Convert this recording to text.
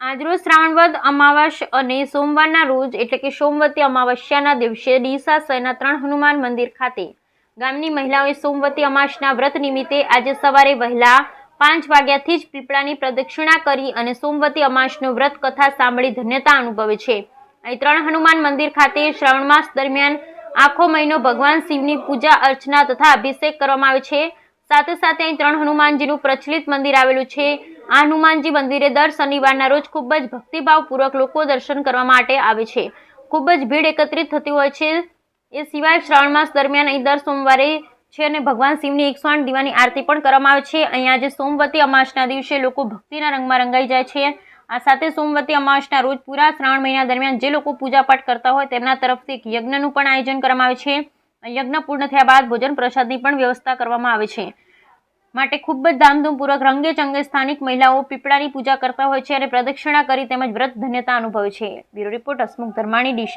આજરોજ શ્રાવણવદ અમાવાસ અને સોમવારના રોજ, એટલે કે સોમવતી અમાવસ્યાના દિવસે ડીસા શહેરના ત્રણ હનુમાન મંદિર ખાતે. ગામની મહિલાઓએ સોમવતી અમાસના વ્રત નિમિત્તે આજે સવારે વહેલા પાંચ વાગ્યાથી જ પીપળાની પ્રદક્ષિણા કરી અને સોમવતી અમાસનું વ્રત કથા સાંભળી ધન્યતા અનુભવે છે. અહીં ત્રણ હનુમાન મંદિર ખાતે શ્રાવણ માસ દરમિયાન આખો મહિનો ભગવાન શિવની પૂજા, અર્ચના તથા અભિષેક કરવામાં આવે છે. સાથે સાથે અહીં ત્રણ હનુમાનજીનું પ્રચલિત મંદિર આવેલું છે. આ હનુમાનજી મંદિરે દર શનિવારના રોજ ખૂબ જ ભક્તિભાવપૂર્વક લોકો દર્શન કરવા માટે આવે છે. ખૂબ જ ભીડ એકત્રિત થતી હોય છે. એ સિવાય શ્રાવણ માસ દરમિયાન અહીં દર સોમવારે છે અને ભગવાન શિવની એકસો આઠ દીવાની આરતી પણ કરવામાં આવે છે. અહીંયા આજે સોમવતી અમાસના દિવસે લોકો ભક્તિના રંગમાં રંગાઈ જાય છે. આ સાથે સોમવતી અમાસના રોજ પૂરા શ્રાવણ મહિના દરમિયાન જે લોકો પૂજાપાઠ કરતા હોય તેમના તરફથી એક યજ્ઞનું પણ આયોજન કરવામાં આવે છે. યજ્ઞ પૂર્ણ થયા બાદ ભોજન પ્રસાદની પણ વ્યવસ્થા કરવામાં આવે છે. માટે ખૂબ જ ધામધૂમપૂર્વક રંગે ચંગે સ્થાનિક મહિલાઓ પીપળાની પૂજા કરતા હોય છે અને પ્રદક્ષિણા કરી તેમજ વ્રત ધન્યતા અનુભવે છે. Bureau report Hasmukh Dharmani, Deesa.